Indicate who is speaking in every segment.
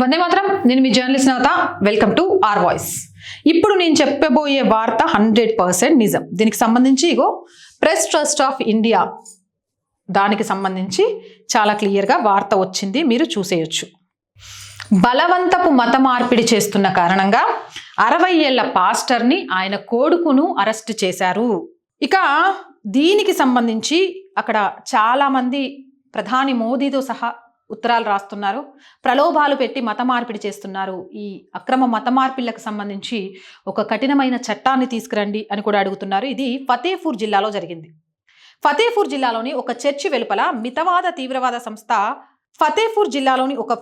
Speaker 1: వందే మాత్రం. నేను మీ journalist Navata welcome to R voice. ఇప్పుడు నేను చెప్పబోయే వార్త హండ్రెడ్ పర్సెంట్ నిజం. దీనికి సంబంధించి ఇగో ప్రెస్ ట్రస్ట్ ఆఫ్ ఇండియా దానికి సంబంధించి చాలా క్లియర్గా వార్త వచ్చింది. మీరు చూసేయొచ్చు. బలవంతపు మత మార్పిడి చేస్తున్న కారణంగా అరవై ఏళ్ళ పాస్టర్ని ఆయన కొడుకును అరెస్ట్ చేశారు. ఇక దీనికి సంబంధించి అక్కడ చాలామంది ప్రధాని మోదీతో సహా ఉత్తరాలు రాస్తున్నారు. ప్రలోభాలు పెట్టి మత మార్పిడి చేస్తున్నారు. ఈ అక్రమ మత మార్పిళ్ళకు సంబంధించి ఒక కఠినమైన చట్టాన్ని తీసుకురండి అని కూడా అడుగుతున్నారు. ఇది ఫతేపూర్ జిల్లాలో జరిగింది. ఫతేపూర్ జిల్లాలోని ఒక చర్చి వెలుపల మితవాద తీవ్రవాద సంస్థ ఫతేపూర్ జిల్లాలోని ఒక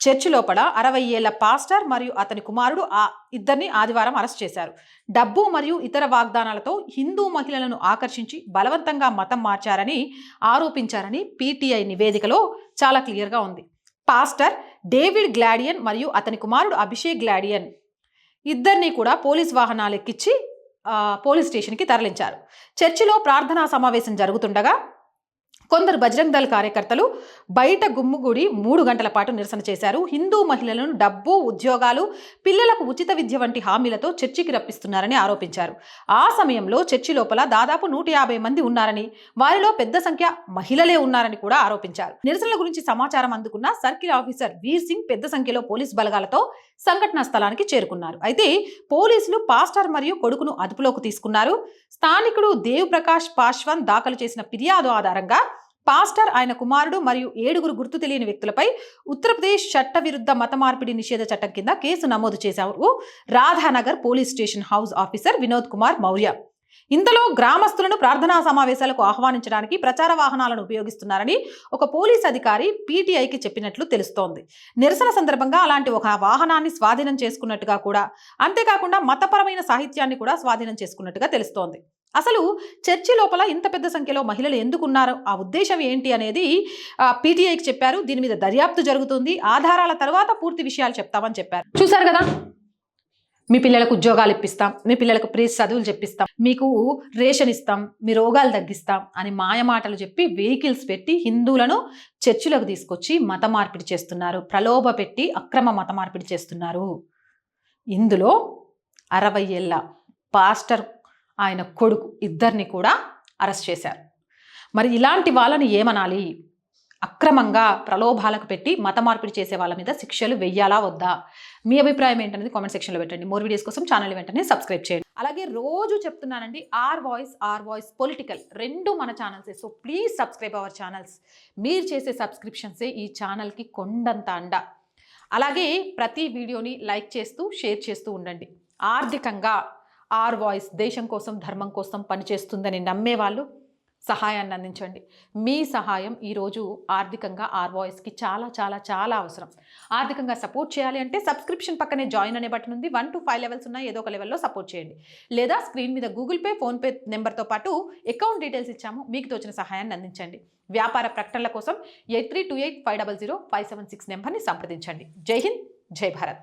Speaker 1: చర్చి లోపల అరవై ఏళ్ళ పాస్టర్ మరియు అతని కుమారుడు ఆ ఇద్దరిని ఆదివారం అరెస్ట్ చేశారు. డబ్బు మరియు ఇతర వాగ్దానాలతో హిందూ మహిళలను ఆకర్షించి బలవంతంగా మతం మార్చారని ఆరోపించారని పీటీఐ నివేదికలో చాలా క్లియర్గా ఉంది. పాస్టర్ డేవిడ్ గ్లాడియన్ మరియు అతని కుమారుడు అభిషేక్ గ్లాడియన్ ఇద్దరిని కూడా పోలీస్ వాహనాలు ఎక్కించి పోలీస్ స్టేషన్కి తరలించారు. చర్చిలో ప్రార్థనా సమావేశం జరుగుతుండగా కొందరు బజరంగ్ దళ్ కార్యకర్తలు బయట గుమ్ముగూడి మూడు గంటల పాటు నిరసన చేశారు. హిందూ మహిళలను డబ్బు ఉద్యోగాలు పిల్లలకు ఉచిత విద్య వంటి హామీలతో చర్చికి రప్పిస్తున్నారని ఆరోపించారు. ఆ సమయంలో చర్చి లోపల దాదాపు నూట యాభై మంది ఉన్నారని వారిలో పెద్ద సంఖ్య మహిళలే ఉన్నారని కూడా ఆరోపించారు. నిరసనల గురించి సమాచారం అందుకున్న సర్కిల్ ఆఫీసర్ వీర్ సింగ్ పెద్ద సంఖ్యలో పోలీస్ బలగాలతో సంఘటనా స్థలానికి చేరుకున్నారు. అయితే పోలీసులు పాస్టర్ మరియు కొడుకును అదుపులోకి తీసుకున్నారు. స్థానికుడు దేవ్ ప్రకాష్ పాశ్వాన్ దాఖలు చేసిన ఫిర్యాదు ఆధారంగా పాస్టర్ ఆయన కుమారుడు మరియు ఏడుగురు గుర్తు తెలియని వ్యక్తులపై ఉత్తరప్రదేశ్ చట్ట విరుద్ధ మత మార్పిడి నిషేధ చట్టం కింద కేసు నమోదు చేశారు Radhanagar police station house officer Vinod Kumar Maurya. ఇంతలో గ్రామస్తులను ప్రార్థనా సమావేశాలకు ఆహ్వానించడానికి ప్రచార వాహనాలను ఉపయోగిస్తున్నారని ఒక పోలీస్ అధికారి పీటీఐకి చెప్పినట్లు తెలుస్తోంది. నిరసన సందర్భంగా అలాంటి ఒక వాహనాన్ని స్వాధీనం చేసుకున్నట్టుగా కూడా అంతేకాకుండా మతపరమైన సాహిత్యాన్ని కూడా స్వాధీనం చేసుకున్నట్టుగా తెలుస్తోంది. అసలు చర్చి లోపల ఇంత పెద్ద సంఖ్యలో మహిళలు ఎందుకున్నారు? ఆ ఉద్దేశం ఏంటి అనేది పీటీఐకి చెప్పారు. దీని మీద దర్యాప్తు జరుగుతుంది. ఆధారాల తర్వాత పూర్తి విషయాలు చెప్తామని చెప్పారు. చూసారు కదా? మీ పిల్లలకు ఉద్యోగాలు ఇప్పిస్తాం. మీ పిల్లలకు ప్రీ చదువులు చెప్పిస్తాం. మీకు రేషన్ ఇస్తాం. మీ రోగాలు తగ్గిస్తాం అని మాయమాటలు చెప్పి వెహికల్స్ పెట్టి హిందువులను చర్చిలకు తీసుకొచ్చి మత మార్పిడి చేస్తున్నారు. ప్రలోభ పెట్టి అక్రమ మత మార్పిడి చేస్తున్నారు. ఇందులో అరవై ఏళ్ళ పాస్టర్ ఆయన కొడుకు ఇద్దరిని కూడా అరెస్ట్ చేశారు. మరి ఇలాంటి వాళ్ళని ఏమనాలి? అక్రమంగా ప్రలోభాలకు పెట్టి మత మార్పిడి చేసే వాళ్ళ మీద శిక్షలు వెయ్యాలా వద్దా? మీ అభిప్రాయం ఏంటనేది కామెంట్ సెక్షన్లో పెట్టండి. మోర్ వీడియోస్ కోసం ఛానల్ వెంటనే సబ్స్క్రైబ్ చేయండి. అలాగే రోజు చెప్తున్నానండి R voice R voice political రెండు మన ఛానల్సే. So please subscribe our channels. మీరు చేసే సబ్స్క్రిప్షన్సే ఈ ఛానల్కి కొండంత అండ. అలాగే ప్రతి వీడియోని లైక్ చేస్తూ షేర్ చేస్తూ ఉండండి. ఆర్థికంగా ఆర్ వాయిస్ దేశం కోసం ధర్మం కోసం పనిచేస్తుందని నమ్మే వాళ్ళు సహాయాన్ని అందించండి. మీ సహాయం ఈరోజు ఆర్థికంగా ఆర్ వాయిస్కి చాలా చాలా చాలా అవసరం. ఆర్థికంగా సపోర్ట్ చేయాలి అంటే సబ్స్క్రిప్షన్ పక్కనే జాయిన్ అనే బటన్ ఉంది. వన్ టు ఫైవ్ లెవెల్స్ ఉన్నాయి. ఏదో ఒక లెవెల్లో సపోర్ట్ చేయండి. లేదా స్క్రీన్ మీద గూగుల్ పే ఫోన్పే నెంబర్తో పాటు అకౌంట్ డీటెయిల్స్ ఇచ్చాము. మీకు తోచిన సహాయాన్ని అందించండి. వ్యాపార ప్రకటనల కోసం eight three two eight five double zero five seven six నెంబర్ని సంప్రదించండి. జై హింద్ జై భారత్.